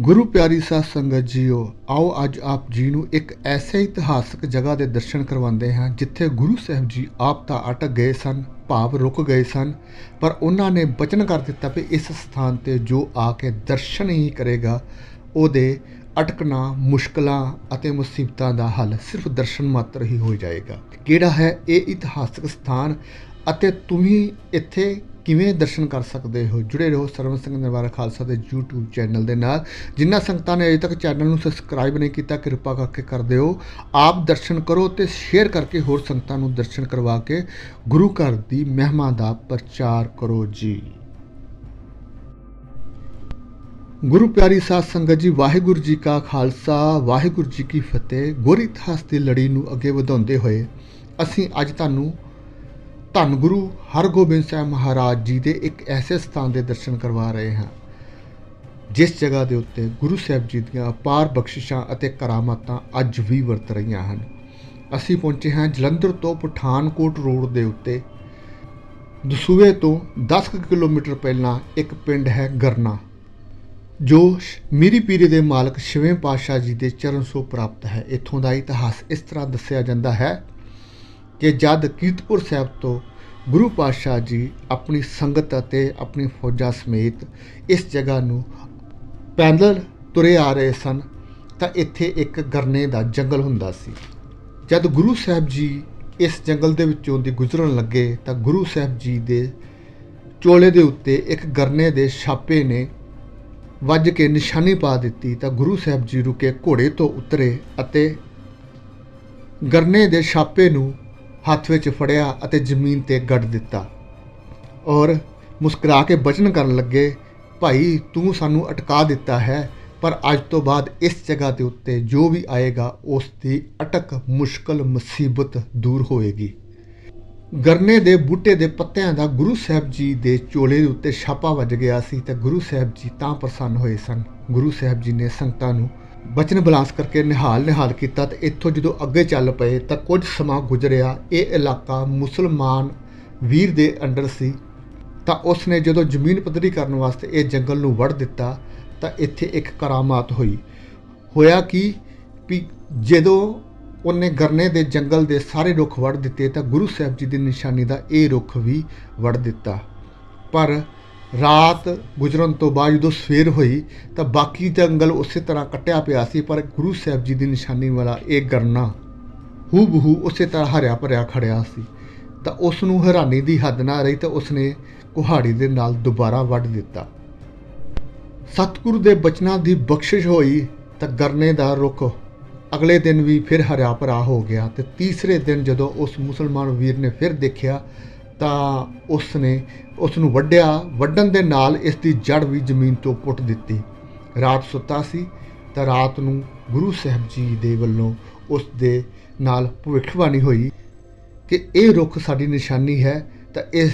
ਗੁਰੂ ਪਿਆਰੀ ਸਾਧ ਸੰਗਤ ਜੀਓ, ਆਓ ਅੱਜ ਆਪ ਜੀ ਨੂੰ ਇੱਕ ਐਸੇ ਇਤਿਹਾਸਕ ਜਗ੍ਹਾ ਦੇ ਦਰਸ਼ਨ ਕਰਵਾਉਂਦੇ ਹਾਂ, ਜਿੱਥੇ ਗੁਰੂ ਸਾਹਿਬ ਜੀ ਆਪ ਤਾਂ ਅਟਕ ਗਏ ਸਨ, ਭਾਵ ਰੁਕ ਗਏ ਸਨ, ਪਰ ਉਹਨਾਂ ਨੇ ਬਚਨ ਕਰ ਦਿੱਤਾ ਕਿ ਇਸ ਸਥਾਨ ਤੇ ਜੋ ਆ ਕੇ ਦਰਸ਼ਨ ਹੀ ਕਰੇਗਾ, ਉਹਦੇ ਅਟਕਣਾ, ਮੁਸ਼ਕਲਾਂ ਅਤੇ ਮੁਸੀਬਤਾਂ ਦਾ ਹੱਲ ਸਿਰਫ ਦਰਸ਼ਨ ਮਾਤਰ ਹੀ ਹੋ ਜਾਏਗਾ। ਕਿਹੜਾ ਹੈ ਇਹ ਇਤਿਹਾਸਕ ਸਥਾਨ ਅਤੇ ਤੁਸੀਂ ਇੱਥੇ ਕਿਵੇਂ ਦਰਸ਼ਨ ਕਰ ਸਕਦੇ ਹੋ? ਜੁੜੇ ਰਹੋ ਸਰਵਨ ਸਿੰਘ ਨਿਰਵਾਰ ਖਾਲਸਾ ਦੇ YouTube ਚੈਨਲ ਦੇ ਨਾਲ। ਜਿਨ੍ਹਾਂ ਸੰਗਤਾਂ ਨੇ ਅਜੇ ਤੱਕ ਚੈਨਲ ਨੂੰ ਸਬਸਕ੍ਰਾਈਬ ਨਹੀਂ ਕੀਤਾ, ਕਿਰਪਾ ਕਰਕੇ ਕਰ ਦਿਓ। ਆਪ ਦਰਸ਼ਨ ਕਰੋ ਤੇ ਸ਼ੇਅਰ ਕਰਕੇ ਹੋਰ ਸੰਗਤਾਂ ਨੂੰ ਦਰਸ਼ਨ ਕਰਵਾ ਕੇ ਗੁਰੂ ਘਰ ਦੀ ਮਹਿਮਾ ਦਾ ਪ੍ਰਚਾਰ ਕਰੋ ਜੀ। ਗੁਰੂ ਪਿਆਰੀ ਸਾਧ ਸੰਗਤ ਜੀ, ਵਾਹਿਗੁਰੂ ਜੀ ਕਾ ਖਾਲਸਾ, ਵਾਹਿਗੁਰੂ ਜੀ ਕੀ ਫਤਿਹ। ਗੁਰ ਇਤਿਹਾਸ ਦੀ ਲੜੀ ਨੂੰ ਅੱਗੇ ਵਧਾਉਂਦੇ ਹੋਏ ਅਸੀਂ ਅੱਜ ਤੁਹਾਨੂੰ ਧੰਨ ਗੁਰੂ ਹਰਗੋਬਿੰਦ ਸਾਹਿਬ ਮਹਾਰਾਜ ਜੀ ਦੇ ਇੱਕ ਐਸੇ ਸਥਾਨ ਦੇ ਦਰਸ਼ਨ ਕਰਵਾ ਰਹੇ ਹਾਂ, ਜਿਸ ਜਗ੍ਹਾ ਦੇ ਉੱਤੇ ਗੁਰੂ ਸਾਹਿਬ ਜੀ ਦੀਆਂ ਅਪਾਰ ਬਖਸ਼ਿਸ਼ਾਂ ਅਤੇ ਕਰਾਮਾਤਾਂ ਅੱਜ ਵੀ ਵਰਤ ਰਹੀਆਂ ਹਨ। ਅਸੀਂ ਪਹੁੰਚੇ ਹਾਂ ਜਲੰਧਰ ਤੋਂ ਪਠਾਨਕੋਟ ਰੋਡ ਦੇ ਉੱਤੇ। ਦਸੂਏ ਤੋਂ 10 ਕੁ ਕਿਲੋਮੀਟਰ ਪਹਿਲਾਂ ਇੱਕ ਪਿੰਡ ਹੈ ਗਰਨਾ, ਜੋ ਮੀਰੀ ਪੀਰੀ ਦੇ ਮਾਲਕ ਛੇਵੇਂ ਪਾਤਸ਼ਾਹ ਜੀ ਦੇ ਚਰਨ ਸੋ ਪ੍ਰਾਪਤ ਹੈ। ਇੱਥੋਂ ਦਾ ਇਤਿਹਾਸ ਇਸ ਤਰ੍ਹਾਂ ਦੱਸਿਆ ਜਾਂਦਾ ਹੈ ਕਿ ਜਦ ਕੀਰਤਪੁਰ ਸਾਹਿਬ ਤੋਂ ਗੁਰੂ ਪਾਤਸ਼ਾਹ ਜੀ ਆਪਣੀ ਸੰਗਤ ਅਤੇ ਆਪਣੀ ਫੌਜਾਂ ਸਮੇਤ ਇਸ ਜਗ੍ਹਾ ਨੂੰ ਪੈਦਲ ਤੁਰੇ ਆ ਰਹੇ ਸਨ, ਤਾਂ ਇੱਥੇ ਇੱਕ ਗਰਨੇ ਦਾ ਜੰਗਲ ਹੁੰਦਾ ਸੀ। ਜਦ ਗੁਰੂ ਸਾਹਿਬ ਜੀ ਇਸ ਜੰਗਲ ਦੇ ਵਿੱਚੋਂ ਦੀ ਗੁਜ਼ਰਨ ਲੱਗੇ, ਤਾਂ ਗੁਰੂ ਸਾਹਿਬ ਜੀ ਦੇ ਚੋਲੇ ਦੇ ਉੱਤੇ ਇੱਕ ਗਰਨੇ ਦੇ ਛਾਪੇ ਨੇ ਵੱਜ ਕੇ ਨਿਸ਼ਾਨੀ ਪਾ ਦਿੱਤੀ, ਤਾਂ ਗੁਰੂ ਸਾਹਿਬ ਜੀ ਰੁਕੇ ਘੋੜੇ ਤੋਂ ਉਤਰੇ ਅਤੇ ਗਰਨੇ ਦੇ ਛਾਪੇ ਨੂੰ ਹੱਥ ਵਿੱਚ ਫੜਿਆ ਅਤੇ ਜ਼ਮੀਨ ਤੇ ਗੱਡ ਦਿੱਤਾ। ਔਰ ਮੁਸਕਰਾ ਕੇ ਬਚਨ ਕਰਨ ਲੱਗੇ, ਭਾਈ, ਤੂੰ ਸਾਨੂੰ ਅਟਕਾ ਦਿੱਤਾ ਹੈ, ਪਰ ਅੱਜ ਤੋਂ ਬਾਅਦ ਇਸ ਜਗ੍ਹਾ ਦੇ ਉੱਤੇ ਜੋ ਵੀ ਆਏਗਾ, ਉਸ ਦੀ ਅਟਕ ਮੁਸ਼ਕਲ ਮੁਸੀਬਤ ਦੂਰ ਹੋਏਗੀ। ਗਰਨੇ ਦੇ ਬੂਟੇ ਦੇ ਪੱਤਿਆਂ ਦਾ ਗੁਰੂ ਸਾਹਿਬ ਜੀ ਦੇ ਚੋਲੇ ਦੇ ਉੱਤੇ ਛਾਪਾ ਵੱਜ ਗਿਆ ਸੀ ਤੇ ਗੁਰੂ ਸਾਹਿਬ ਜੀ ਤਾਂ ਪ੍ਰਸੰਨ ਹੋਏ ਸਨ। ਗੁਰੂ ਸਾਹਿਬ ਜੀ ਨੇ ਸੰਗਤਾਂ ਨੂੰ ਬਚਨ ਬਲਾਸ ਕਰਕੇ ਨਿਹਾਲ ਨਿਹਾਲ ਕੀਤਾ ਤੇ ਇੱਥੋਂ ਜਦੋਂ ਅੱਗੇ ਚੱਲ ਪਏ ਤਾਂ ਕੁਝ ਸਮਾਂ ਗੁਜ਼ਰਿਆ, ਇਹ ਇਲਾਕਾ ਮੁਸਲਮਾਨ ਵੀਰ ਦੇ ਅੰਡਰ ਸੀ। ਤਾਂ ਉਸ ਨੇ ਜਦੋਂ ਜ਼ਮੀਨ ਪੱਧਰੀ ਕਰਨ ਵਾਸਤੇ ਇਹ ਜੰਗਲ ਨੂੰ ਵੜ ਦਿੱਤਾ ਤਾਂ ਇੱਥੇ ਇੱਕ ਕਰਾਮਾਤ ਹੋਈ। ਹੋਇਆ ਕਿ ਵੀ ਜਦੋਂ ਉਹਨੇ ਗਰਨੇ ਦੇ ਜੰਗਲ ਦੇ ਸਾਰੇ ਰੁੱਖ ਵੜ ਦਿੱਤੇ ਤਾਂ ਗੁਰੂ ਸਾਹਿਬ ਜੀ ਦੀ ਨਿਸ਼ਾਨੀ ਦਾ ਇਹ ਰੁੱਖ ਵੀ ਵੜ ਦਿੱਤਾ। ਪਰ ਰਾਤ ਗੁਜ਼ਰਨ ਤੋਂ ਬਾਅਦ ਜਦੋਂ ਸਵੇਰ ਹੋਈ ਤਾਂ ਬਾਕੀ ਜੰਗਲ ਉਸੇ ਤਰ੍ਹਾਂ ਕੱਟਿਆ ਪਿਆ ਸੀ, ਪਰ ਗੁਰੂ ਸਾਹਿਬ ਜੀ ਦੀ ਨਿਸ਼ਾਨੀ ਵਾਲਾ ਇਹ ਗਰਨਾ ਹੂ ਬਹੂ ਉਸੇ ਤਰ੍ਹਾਂ ਹਰਿਆ ਭਰਿਆ ਖੜਿਆ ਸੀ। ਤਾਂ ਉਸ ਨੂੰ ਹੈਰਾਨੀ ਦੀ ਹੱਦ ਨਾ ਰਹੀ ਤਾਂ ਉਸਨੇ ਕੁਹਾੜੀ ਦੇ ਨਾਲ ਦੁਬਾਰਾ ਵੱਢ ਦਿੱਤਾ। ਸਤਿਗੁਰੂ ਦੇ ਬਚਨਾਂ ਦੀ ਬਖਸ਼ਿਸ਼ ਹੋਈ ਤਾਂ ਗਰਨੇ ਦਾ ਰੁੱਖ ਅਗਲੇ ਦਿਨ ਵੀ ਫਿਰ ਹਰਿਆ ਭਰਾ ਹੋ ਗਿਆ ਤੇ ਤੀਸਰੇ ਦਿਨ ਜਦੋਂ ਉਸ ਮੁਸਲਮਾਨ ਵੀਰ ਨੇ ਫਿਰ ਦੇਖਿਆ ਤਾਂ ਉਸ ਨੇ ਉਸ ਨੂੰ ਵੱਢਿਆ, ਵੱਢਣ ਦੇ ਨਾਲ ਇਸ ਦੀ ਜੜ ਵੀ ਜ਼ਮੀਨ ਤੋਂ ਪੁੱਟ ਦਿੱਤੀ। ਰਾਤ ਸੁੱਤਾ ਸੀ, ਤਾਂ ਰਾਤ ਨੂੰ ਗੁਰੂ ਸਾਹਿਬ ਜੀ ਦੇ ਵੱਲੋਂ ਉਸ ਦੇ ਨਾਲ ਭਵਿੱਖਬਾਣੀ ਹੋਈ ਕਿ ਇਹ ਰੁੱਖ ਸਾਡੀ ਨਿਸ਼ਾਨੀ ਹੈ, ਤਾਂ ਇਸ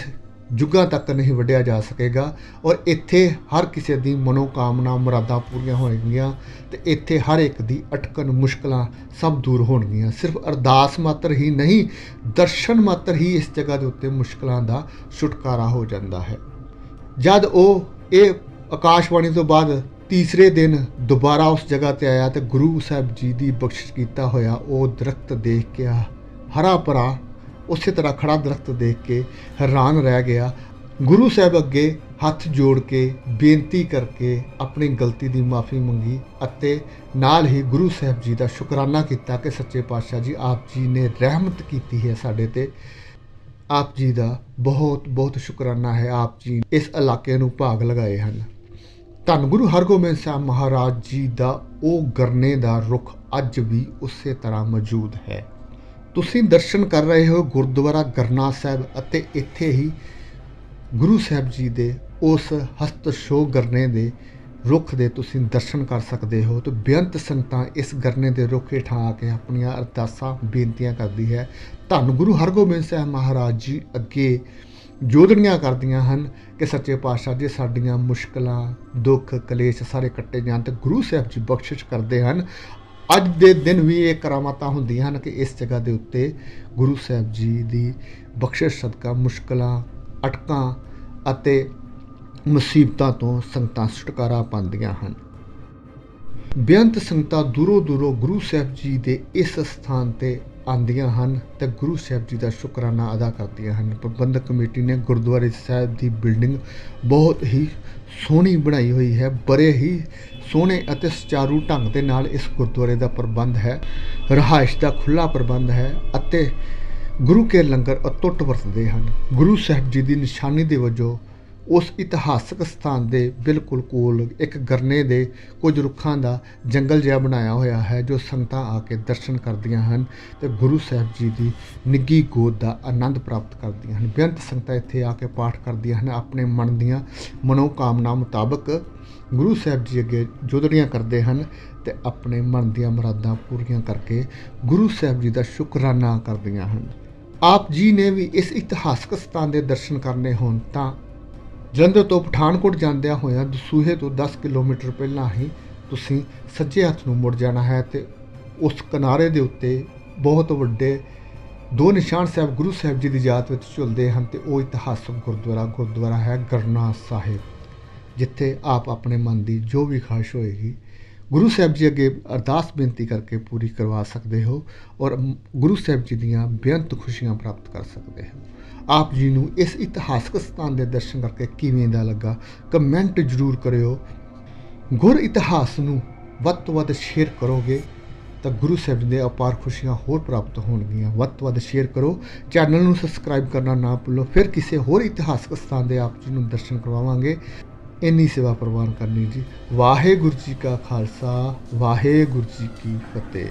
ਜੁਗਾਂ ਤੱਕ ਨਹੀਂ ਵੱਢਿਆ ਜਾ ਸਕੇਗਾ ਔਰ ਇੱਥੇ ਹਰ ਕਿਸੇ ਦੀ ਮਨੋਕਾਮਨਾ ਮੁਰਾਦਾਂ ਪੂਰੀਆਂ ਹੋਣਗੀਆਂ ਤੇ ਇੱਥੇ ਹਰ ਇੱਕ ਦੀ ਅਟਕਣ ਮੁਸ਼ਕਲਾਂ ਸਭ ਦੂਰ ਹੋਣਗੀਆਂ। ਸਿਰਫ ਅਰਦਾਸ ਮਾਤਰ ਹੀ ਨਹੀਂ, ਦਰਸ਼ਨ ਮਾਤਰ ਹੀ ਇਸ ਜਗ੍ਹਾ ਦੇ ਉੱਤੇ ਮੁਸ਼ਕਲਾਂ ਦਾ ਛੁਟਕਾਰਾ ਹੋ ਜਾਂਦਾ ਹੈ। ਜਦ ਉਹ ਇਹ ਆਕਾਸ਼ਵਾਣੀ ਤੋਂ ਬਾਅਦ ਤੀਸਰੇ ਦਿਨ ਦੁਬਾਰਾ ਉਸ ਜਗ੍ਹਾ ਤੇ ਆਇਆ ਤੇ ਗੁਰੂ ਸਾਹਿਬ ਜੀ ਦੀ ਬਖਸ਼ਿਸ਼ ਕੀਤਾ ਹੋਇਆ, ਉਹ ਦਰਖਤ ਦੇਖ ਕੇ ਹਰਾ ਭਰਾ ਉਸੇ ਤਰ੍ਹਾਂ ਖੜਾ ਦਰਖਤ ਦੇਖ ਕੇ ਹੈਰਾਨ ਰਹਿ ਗਿਆ। ਗੁਰੂ ਸਾਹਿਬ ਅੱਗੇ ਹੱਥ ਜੋੜ ਕੇ ਬੇਨਤੀ ਕਰਕੇ ਆਪਣੀ ਗਲਤੀ ਦੀ ਮਾਫੀ ਮੰਗੀ ਅਤੇ ਨਾਲ ਹੀ ਗੁਰੂ ਸਾਹਿਬ ਜੀ ਦਾ ਸ਼ੁਕਰਾਨਾ ਕੀਤਾ ਕਿ ਸੱਚੇ ਪਾਤਸ਼ਾਹ ਜੀ ਆਪ ਜੀ ਨੇ ਰਹਿਮਤ ਕੀਤੀ ਹੈ ਸਾਡੇ ਤੇ। ਆਪ ਜੀ ਦਾ ਬਹੁਤ ਬਹੁਤ ਸ਼ੁਕਰਾਨਾ ਹੈ ਆਪ ਜੀ ਇਸ ਇਲਾਕੇ ਨੂੰ ਭਾਗ ਲਗਾਏ ਹਨ। ਧੰਨ ਗੁਰੂ ਹਰਗੋਬਿੰਦ ਸਾਹਿਬ ਮਹਾਰਾਜ ਜੀ ਦਾ ਉਹ ਗਰਨੇ ਦਾ ਰੁੱਖ ਅੱਜ ਵੀ ਉਸੇ ਤਰ੍ਹਾਂ ਮੌਜੂਦ ਹੈ। ਤੁਸੀਂ ਦਰਸ਼ਨ ਕਰ ਰਹੇ ਹੋ ਗੁਰਦੁਆਰਾ ਗਰਨਾ ਸਾਹਿਬ ਅਤੇ ਇੱਥੇ ਹੀ ਗੁਰੂ ਸਾਹਿਬ ਜੀ ਦੇ ਉਸ ਹਸਤ ਸ਼ੋ ਗਰਨੇ ਦੇ ਰੁੱਖ ਦੇ ਤੁਸੀਂ ਦਰਸ਼ਨ ਕਰ ਸਕਦੇ ਹੋ ਤੇ ਬੇਅੰਤ ਸੰਗਤਾਂ ਇਸ ਗਰਨੇ ਦੇ ਰੁੱਖ ਹੇਠਾਂ ਆ ਕੇ ਆਪਣੀਆਂ ਅਰਦਾਸਾਂ, ਬੇਨਤੀਆਂ ਕਰਦੀ ਹੈ। ਧੰਨ ਗੁਰੂ ਹਰਗੋਬਿੰਦ ਸਾਹਿਬ ਮਹਾਰਾਜ ਜੀ ਅੱਗੇ ਜੋਦੜੀਆਂ ਕਰਦੀਆਂ ਹਨ ਕਿ ਸੱਚੇ ਪਾਤਸ਼ਾਹ ਜੀ ਸਾਡੀਆਂ ਮੁਸ਼ਕਲਾਂ, ਦੁੱਖ, ਕਲੇਸ਼ ਸਾਰੇ ਕੱਟੇ ਜਾਣ ਤੇ ਗੁਰੂ ਸਾਹਿਬ ਜੀ ਬਖਸ਼ਿਸ਼ ਕਰਦੇ ਹਨ। ਅੱਜ ਦੇ ਦਿਨ ਵੀ ਇਹ ਕਰਾਮਾਤਾਂ ਹੁੰਦੀਆਂ ਹਨ ਕਿ ਇਸ ਜਗ੍ਹਾ ਦੇ ਉੱਤੇ ਗੁਰੂ ਸਾਹਿਬ ਜੀ ਦੀ ਬਖਸ਼ਿਸ਼ ਸਦਕਾ, ਮੁਸ਼ਕਲਾਂ, ਅਟਕਾਂ ਅਤੇ ਮੁਸੀਬਤਾਂ ਤੋਂ ਸੰਗਤਾਂ ਛੁਟਕਾਰਾ ਪਾਉਂਦੀਆਂ ਹਨ। ਬੇਅੰਤ ਸੰਗਤਾਂ ਦੂਰੋਂ ਦੂਰੋਂ ਗੁਰੂ ਸਾਹਿਬ ਜੀ ਦੇ ਇਸ ਸਥਾਨ ਤੇ ਆਉਂਦੀਆਂ ਹਨ ਤੇ ਗੁਰੂ ਸਾਹਿਬ ਜੀ ਦਾ ਸ਼ੁਕਰਾਨਾ ਅਦਾ ਕਰਦੀਆਂ ਹਨ। ਪ੍ਰਬੰਧਕ ਕਮੇਟੀ ਨੇ ਗੁਰਦੁਆਰੇ ਸਾਹਿਬ ਦੀ ਬਿਲਡਿੰਗ ਬਹੁਤ ਹੀ ਸੋਹਣੀ ਬਣਾਈ ਹੋਈ ਹੈ ਬੜੇ ਹੀ ਸੋਹਣੇ ਅਤੇ ਸੁਚਾਰੂ ਢੰਗ ਦੇ ਨਾਲ ਇਸ ਗੁਰਦੁਆਰੇ ਦਾ ਪ੍ਰਬੰਧ ਹੈ, ਰਹਾਇਸ਼ ਦਾ ਖੁੱਲਾ ਪ੍ਰਬੰਧ ਹੈ ਅਤੇ ਗੁਰੂ ਕੇ ਲੰਗਰ ਅਟੁੱਟ ਵਰਤਦੇ ਹਨ। ਗੁਰੂ ਸਾਹਿਬ ਜੀ ਦੀ ਨਿਸ਼ਾਨੀ ਦੇ ਵਜੋਂ ਉਸ ਇਤਿਹਾਸਕ ਸਥਾਨ ਦੇ ਬਿਲਕੁਲ ਕੋਲ ਇੱਕ ਗਰਨੇ ਦੇ ਕੁਝ ਰੁੱਖਾਂ ਦਾ ਜੰਗਲ ਜਿਹਾ ਬਣਾਇਆ ਹੋਇਆ ਹੈ, ਜੋ ਸੰਗਤਾਂ ਆ ਕੇ ਦਰਸ਼ਨ ਕਰਦੀਆਂ ਹਨ ਤੇ ਗੁਰੂ ਸਾਹਿਬ ਜੀ ਦੀ ਨਿੱਗੀ ਗੋਦ ਦਾ ਆਨੰਦ ਪ੍ਰਾਪਤ ਕਰਦੀਆਂ ਹਨ। ਬੇਅੰਤ ਸੰਗਤਾਂ ਇੱਥੇ ਆ ਕੇ ਪਾਠ ਕਰਦੀਆਂ ਹਨ। ਆਪਣੇ ਮਨ ਦੀਆਂ ਮਨੋਕਾਮਨਾ ਮੁਤਾਬਕ ਗੁਰੂ ਸਾਹਿਬ ਜੀ ਅੱਗੇ ਜੋਦੜੀਆਂ ਕਰਦੇ ਹਨ ਤੇ ਆਪਣੇ ਮਨ ਦੀਆਂ ਮੁਰਾਦਾਂ ਪੂਰੀਆਂ ਕਰਕੇ ਗੁਰੂ ਸਾਹਿਬ ਜੀ ਦਾ ਸ਼ੁਕਰਾਨਾ ਕਰਦੀਆਂ ਹਨ। ਆਪ ਜੀ ਨੇ ਵੀ ਇਸ ਇਤਿਹਾਸਕ ਸਥਾਨ ਦੇ ਦਰਸ਼ਨ ਕਰਨੇ ਹੋਣ ਤਾਂ ਜਲੰਧਰ ਤੋਂ ਪਠਾਨਕੋਟ ਜਾਂਦਿਆਂ ਹੋਇਆਂ ਦਸੂਹੇ ਤੋਂ 10 ਕਿਲੋਮੀਟਰ ਪਹਿਲਾਂ ਹੀ ਤੁਸੀਂ ਸੱਜੇ ਹੱਥ ਨੂੰ ਮੁੜ ਜਾਣਾ ਹੈ ਤੇ ਉਸ ਕਿਨਾਰੇ ਦੇ ਉੱਤੇ ਬਹੁਤ ਵੱਡੇ ਦੋ ਨਿਸ਼ਾਨ ਸਾਹਿਬ ਗੁਰੂ ਸਾਹਿਬ ਜੀ ਦੀ ਯਾਦ ਵਿੱਚ ਝੁਲਦੇ ਹਨ ਤੇ ਉਹ ਇਤਿਹਾਸਕ ਗੁਰਦੁਆਰਾ ਗੁਰਦੁਆਰਾ ਹੈ ਗਰਨਾ ਸਾਹਿਬ, ਜਿੱਥੇ ਆਪ ਆਪਣੇ ਮਨ ਦੀ ਜੋ ਵੀ ਖਾਹਿਸ਼ ਹੋਏਗੀ ਗੁਰੂ ਸਾਹਿਬ ਜੀ ਅੱਗੇ ਅਰਦਾਸ ਬੇਨਤੀ ਕਰਕੇ ਪੂਰੀ ਕਰਵਾ ਸਕਦੇ ਹੋ ਔਰ ਗੁਰੂ ਸਾਹਿਬ ਜੀ ਦੀਆਂ ਬੇਅੰਤ ਖੁਸ਼ੀਆਂ ਪ੍ਰਾਪਤ ਕਰ ਸਕਦੇ ਹੋ। ਆਪ ਜੀ ਨੂੰ ਇਸ ਇਤਿਹਾਸਕ ਸਥਾਨ ਦੇ ਦਰਸ਼ਨ ਕਰਕੇ ਕਿਵੇਂ ਦਾ ਲੱਗਾ ਕਮੈਂਟ ਜ਼ਰੂਰ ਕਰਿਓ। ਗੁਰ ਇਤਿਹਾਸ ਨੂੰ ਵੱਧ ਤੋਂ ਵੱਧ ਸ਼ੇਅਰ ਕਰੋਗੇ ਤਾਂ ਗੁਰੂ ਸਾਹਿਬ ਜੀ ਦੇ ਅਪਾਰ ਖੁਸ਼ੀਆਂ ਹੋਰ ਪ੍ਰਾਪਤ ਹੋਣਗੀਆਂ। ਵੱਧ ਤੋਂ ਵੱਧ ਸ਼ੇਅਰ ਕਰੋ। ਚੈਨਲ ਨੂੰ ਸਬਸਕ੍ਰਾਈਬ ਕਰਨਾ ਨਾ ਭੁੱਲੋ। ਫਿਰ ਕਿਸੇ ਹੋਰ ਇਤਿਹਾਸਕ ਸਥਾਨ ਦੇ ਆਪ ਜੀ ਨੂੰ ਦਰਸ਼ਨ ਕਰਵਾਵਾਂਗੇ। ਇੰਨੀ ਸੇਵਾ ਪ੍ਰਵਾਨ ਕਰਨੀ ਜੀ। ਵਾਹਿਗੁਰੂ ਜੀ ਕਾ ਖਾਲਸਾ ਵਾਹਿਗੁਰੂ ਜੀ ਕੀ ਫਤਿਹ।